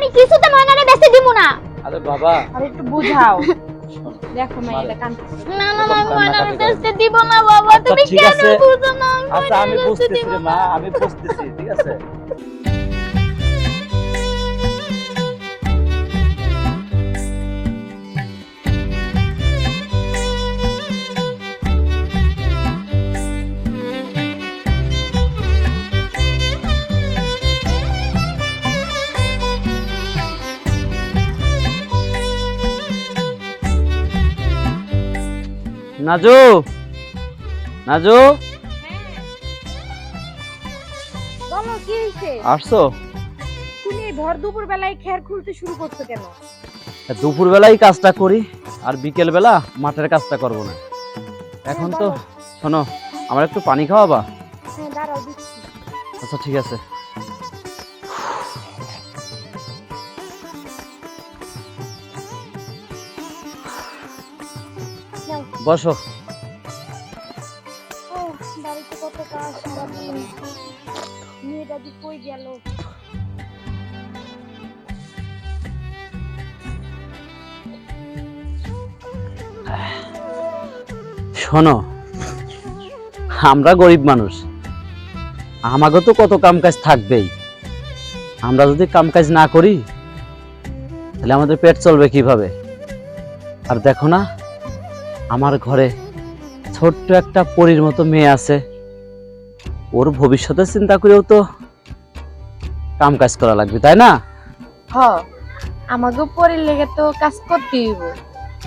আমি কিছুতে ময়নারে বেঁচে দিব না। আরে বাবা। আরে একটু বুঝাও। দেখো মা এটা কাঁদতেছে না না না, ময়নারে বেঁচে দিব না বাবা। আচ্ছা, তুমি ঠিক কেন আছে। বুঝো না আমি আচ্ছা আমি বুঝতেছি মা আমি বুঝতেছি ঠিক আছে? নাজু? নাজু? বলো কি হয়েছে আসছো? তুমি ভর দুপুর বেলায় খের খুলতে শুরু করছ কেন? দুপুর বেলায় কাজটা করি আর বিকেল বেলা মাঠের কাজটা করব না। এখন তো শোনো আমার একটু পানি খাওয়াবা? হ্যাঁ দাঁড়াও দিচ্ছি। আচ্ছা ঠিক আছে। বসো। বাড়িতে কত কাজ সারাদিন। মেয়েটা দি কই গেল? শোনো আমরা গরিব মানুষ। আমাকে তো কত কাম কাজ থাকবেই। আমরা যদি কাম কাজ না করি তাহলে আমাদের পেট চলবে কীভাবে? আর দেখো না আমার ঘরে ছোট্ট একটা পরীর মতো মেয়ে আছে। ওর ভবিষ্যতের চিন্তা করেও তো কাম কাজ করা লাগবে তাই না? হ আমাকে পরের লেগে তো কাজ করতে হইব।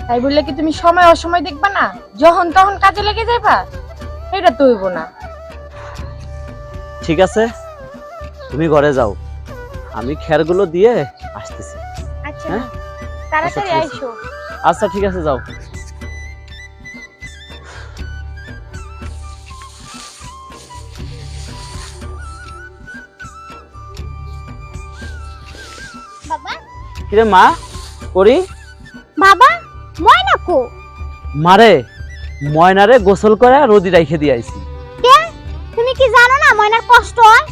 তাই বললে কি তুমি সময় অসময় দেখবা না? যখন তখন কাজে লেগে যাইবা? এটা তো হইব না। ঠিক আছে তুমি ঘরে যাও। আমি খেরগুলো দিয়ে আসতেছি। আচ্ছা হ্যাঁ? তাড়াতাড়ি ঠিক আইসো। আচ্ছা ঠিক আছে যাও। কিরে মা করি? বাবা ময়না কো? মারে ময়নারে গোসল করে রোদি রাইখে দিয়ে আইছি। কে? তুমি কি জানো না ময়নার কষ্ট হয়?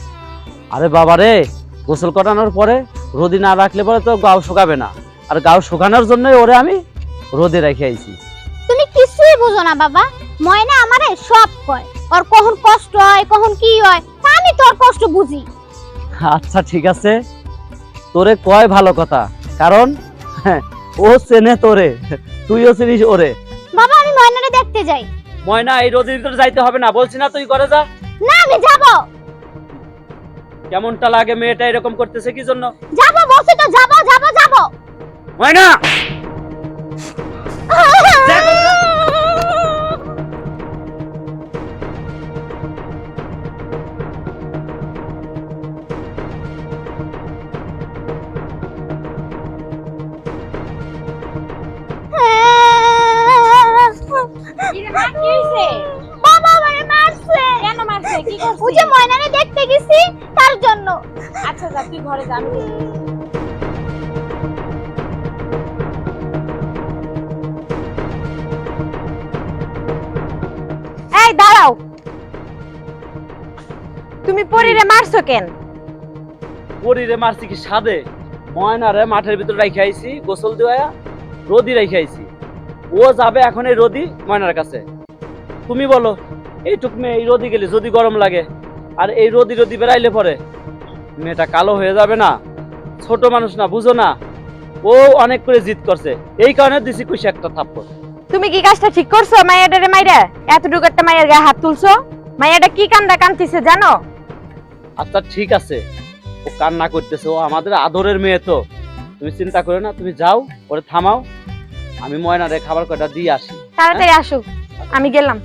আরে বাবা রে গোসল করানোর পরে রোদি না রাখলে পরে তো গাও শুকাবে না। আর গাও শুকানোর জন্যই ওরে আমি রোদে রেখে আইছি। তুমি কিছুই বুঝো না বাবা ময়না আমারে সব কয়। ওর কখন কষ্ট হয় কখন কি হয় আমি তোর কষ্ট বুঝি। আচ্ছা ঠিক আছে। তোরে কয় ভালো কথা কারণ ও চেনে তোরে তুইও চিনিস ওরে। বাবা আমি ময়নারে দেখতে যাই। ময়না এই রোদের ভিতরে যাইতে হবে না বলছি না তুই করে যা। না আমি যাব। কেমনটা লাগে মেয়েটা এরকম করতেছে কি জন্য? যাব বসে তো যাব যাব যাব। ময়না! দেখতে তার জন্য। আচ্ছা যা তুই ঘরে যা। এই দাঁড়াও। তুমি পরিরে মারছো কেন? পরিরে মারছি কি সাদে? ময়নারে মাঠের ভিতরে রাইখে আইছি গোসল দেওয়া রোদি রাইখে আইছি। ও যাবে এখন এই রোদি ময়নার কাছে। তুমি বলো এইটুক মেয়ে এই রোদি গেলে যদি গরম লাগে আর এই রোদি রোদি বেড়াইলে পরে মেয়েটা কালো হয়ে যাবে না ছোট মানুষ না বুঝো না। ও অনেক করে জিদ করছে এই কারণে দিছি কুশি একটা থাপ্পড়। তুমি কি কাজটা ঠিক করছ মাইয়াটারে মাইরা? এতটুকু একটা মাইয়ার গায়ে হাত তুলছো? মাইয়াটা কি কান্দা কান্দিছে জানো? আচ্ছা ঠিক আছে। ও কান্না করতেছে ও আমাদের আদরের মেয়ে তো। তুমি চিন্তা করো না তুমি যাও ওরে থামাও। আমি ময়নারে খাবার কয়টা দিয়ে আসি তাড়াতাড়ি আসো আমি গেলাম।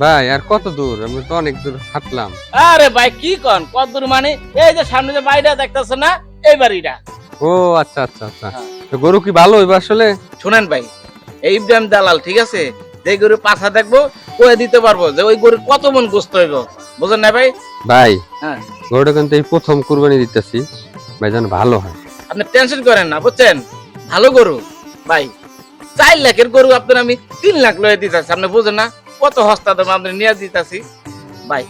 ভাই আর কত দূর? আমি তো অনেক দূর হাঁটলাম। আরে ভাই কি কন? কত দূর মানে? এই যে সামনে যে বাড়িটা দেখতেছ না এই বাড়িটা। ও আচ্ছা আচ্ছা আচ্ছা। তো গরু কি ভালো হইবা আসলে? শুনেন ভাই এই ইব্রাহিম দালাল ঠিক আছে? যে গরু পাছা দেখব কয়ে দিতে পারব যে ওই গরু কত মন গোস্ত হইব। বুঝেন না ভাই? ভাই হ্যাঁ। গরুটা কিন্তু এই প্রথম কুরবানি দিতেছি। ভাই যেন ভালো হয়। আপনি টেনশন করেন না বুঝছেন? ভালো গরু। ভাই চার লাখের গরু আপনার আমি তিন লাখ লয়ে দিতেছি আপনি বুঝেন না? কত হস্তা দাম আপনি নিয়ে দিতেছি? ভাই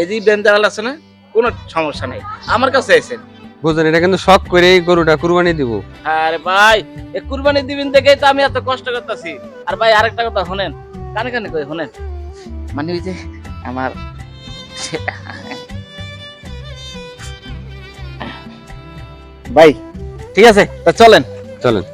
এই যে দালাল আছে না কোনো সমস্যা নাই। আমার কাছে এসেন বুঝলেন এটা কিন্তু শখ করে এই গরুটা কুরবানি দিব। আরে ভাই এই কুরবানি দিবেন দেখেই তো আমি এত কষ্ট করতেছি। আর ভাই আরেকটা কথা শুনেন কানে কানে কই শুনেন? মানে ওই যে আমার ভাই ঠিক আছে? তা চলেন। চলেন।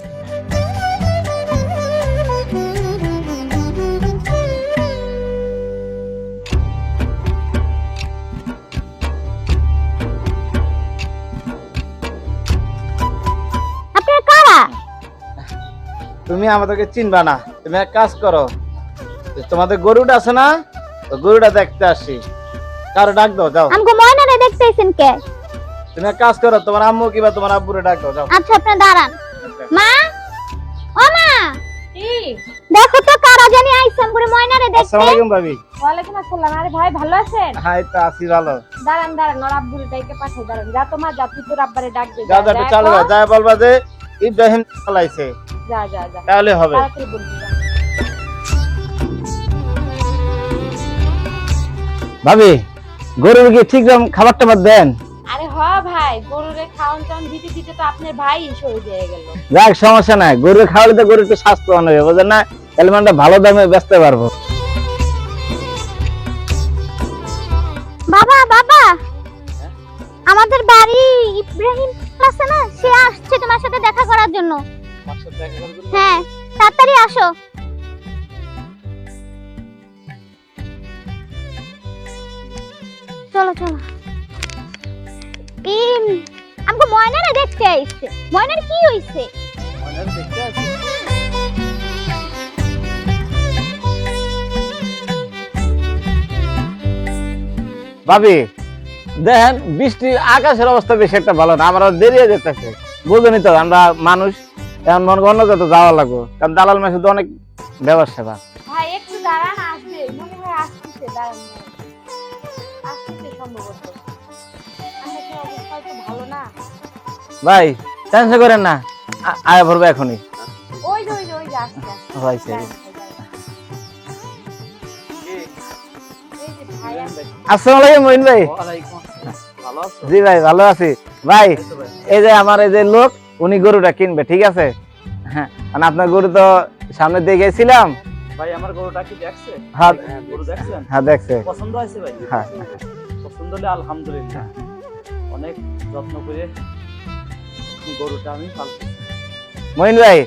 তুমি আমাদেরকে চিনবা না। তুমি এক কাজ করো তোমাদের গরুটা আছে না গরুটা দেখতে আসি। কারও ডাক দাও যাও। আমাকে ময়নারে দেখতেছেন কে? তুমি এক কাজ করো তোমার আম্মু কিবা তোমার আব্বুরে ডাক দাও যাও। আচ্ছা আপনি দাঁড়ান। মা? ও মা? কি? দেখো তো কারা জানি আইসন করে ময়নারে দেখতে। আসসালামু আলাইকুম ভাবি। ওয়ালাইকুম আসসালাম। আরে ভাই ভালো আছেন? হাই তো আছি ভালো। দাঁড়ান দাঁড়ান ওর আব্বুর ডাইকে পাঠাই দাঁড়ান। যা তোমার যা তুই তোর আব্বারে ডাক দে। যাও যাও একটু চালু যাও বলবা যে ইব্রাহিম চালাইছে। যা যা যা তাহলে হবে। ভাবি গরুর কি ঠিক রকম খাবার টাবার দেন? আরে হ ভাই গরুরে খাওয়ান টাউন দিতে দিতে তো আপনার ভাই শহীদ হয়ে গেল। যাক সমস্যা নাই। গরু খাওয়ালে তো গরু একটু স্বাস্থ্যবান হবে বুঝেন না? তাহলে মানে ভালো দামে বেচতে পারব। বাবা বাবা! আমাদের বাড়ি ইব্রাহিম আছে না? সে আসছে তোমার সাথে দেখা করার জন্য। হ্যাঁ তাড়াতাড়ি আসো। চলো চলো। আমাকে ময়নারে দেখতে আইছে। ময়নার কি হইছে? ভাবি দেখেন বৃষ্টি আকাশের অবস্থা বেশি একটা ভালো না আমরা দেরিয়ে যেতেছে। বুঝুনি তো আমরা মানুষ এখন মন অন্য যত যাওয়া লাগবো। কারণ দালাল মাসে তো অনেক ব্যবসা সেবা। ভাই একটু দাঁড়ান আসবে। মনে হয় আসতেছে দাঁড়ান। দাঁড়ান। আসতেছে সম্ভবত। আমার তো অবস্থা? তো ভালো না? ভাই টেনশন করেন না। আয়া পড়বে এখনই। ওই যে ওই যে ওই যে আসছে আসছে। হয়েছে দাঁড়ান, দাঁড়ান। এই যে ভাই আসসালামু আলাইকুম মহিন ভাই। ভালো জি ভাই ভালো আছি। ভাই। এই যে আমার এই যে লোক উনি গরুটা কিনবে ঠিক আছে? হ্যাঁ। মানে আপনার গরু তো সামনে দিয়ে গেছিলাম। ভাই আমার গরুটা কি দেখছে? হ্যাঁ। গরু দেখছেন? হ্যাঁ দেখছে। পছন্দ হয়েছে ভাই? হ্যাঁ। পছন্দ হলে আলহামদুলিল্লাহ। অনেক যত্ন করে গরুটা আমি পালছি মহিন ভাই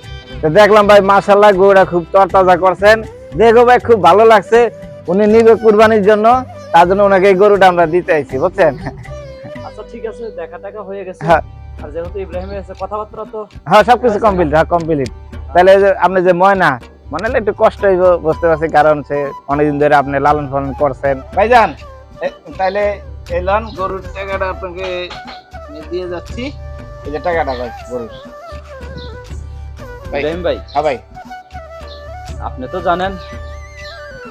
তো দেখলাম ভাই মাশাল্লাহ গরুটা খুব তরতাজা করছেন। দেখো ভাই খুব ভালো লাগছে। উনি নিবে কুরবানির জন্য তার জন্য ওনাকে এই গরুটা আমরা দিতে আইছি বুঝছেন? আচ্ছা ঠিক আছে দেখা টাকা হয়ে গেছে। হ্যাঁ। আর যেহেতু ইব্রাহিমের আছে কথাবার্তা তো হ্যাঁ সবকিছু কমপ্লিট হ্যাঁ কমপ্লিট তাহলে যে আপনি যে ময়না মানে হলো একটু কষ্ট হইব বুঝতে পারছি কারণ সে অনেকদিন ধরে আপনি লালন পালন করছেন। ভাইজান তাহলে এই লন গরুর টাকাটা আপনাকে দিয়ে যাচ্ছি। এই যে টাকাটা ভাই গরুর। ভাই। ইব্রাহিম ভাই। হ্যাঁ ভাই। আপনি তো জানেন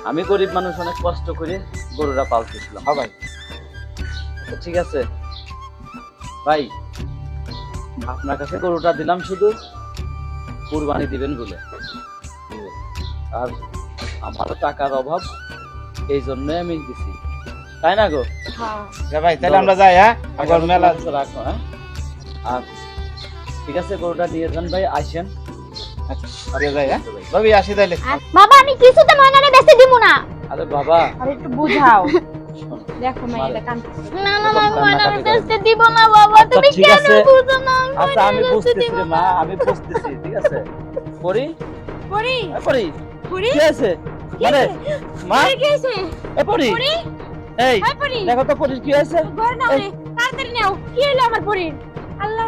আমি গরিব মানুষ অনেক কষ্ট করে গরুরা পালতেছিলাম। হ্যাঁ ভাই। ঠিক আছে। ভাই আপনার কাছে গরুটা দিলাম শুধু কুরবানি দিবেন বলে। আর আমারও টাকার অভাব এই জন্যই আমি দিছি। তাই না গো? হ্যাঁ। ভাই তাহলে আমরা যাই হ্যাঁ? আবার মেলা রাখো হ্যাঁ? আর ঠিক আছে গরুটা দিয়ে যান ভাই আসেন। আরে যাই হ্যাঁ? ভাবি আসি আর বাবা আমি কিছুতে ময়নারে বেচতে দিব না। আরে বাবা। আর একটু বুঝাও। শোন, মা এটা কাঁদতেছে না না না, আমি ময়নারে দিব না বাবা আচ্ছা, তুমি কেন। বুঝো না? আচ্ছা আমি বুঝতেছি দিব মা আমি বুঝতেছি ঠিক আছে। পরি পরি পরি পরি কি আছে মানে মা? কি আছে এ পরি পরি এই হাই পরি দেখো তো পরি কি আছে ঘর নাও রে তাড়াতাড়ি নাও। কি হলো আমার পরির আল্লাহ।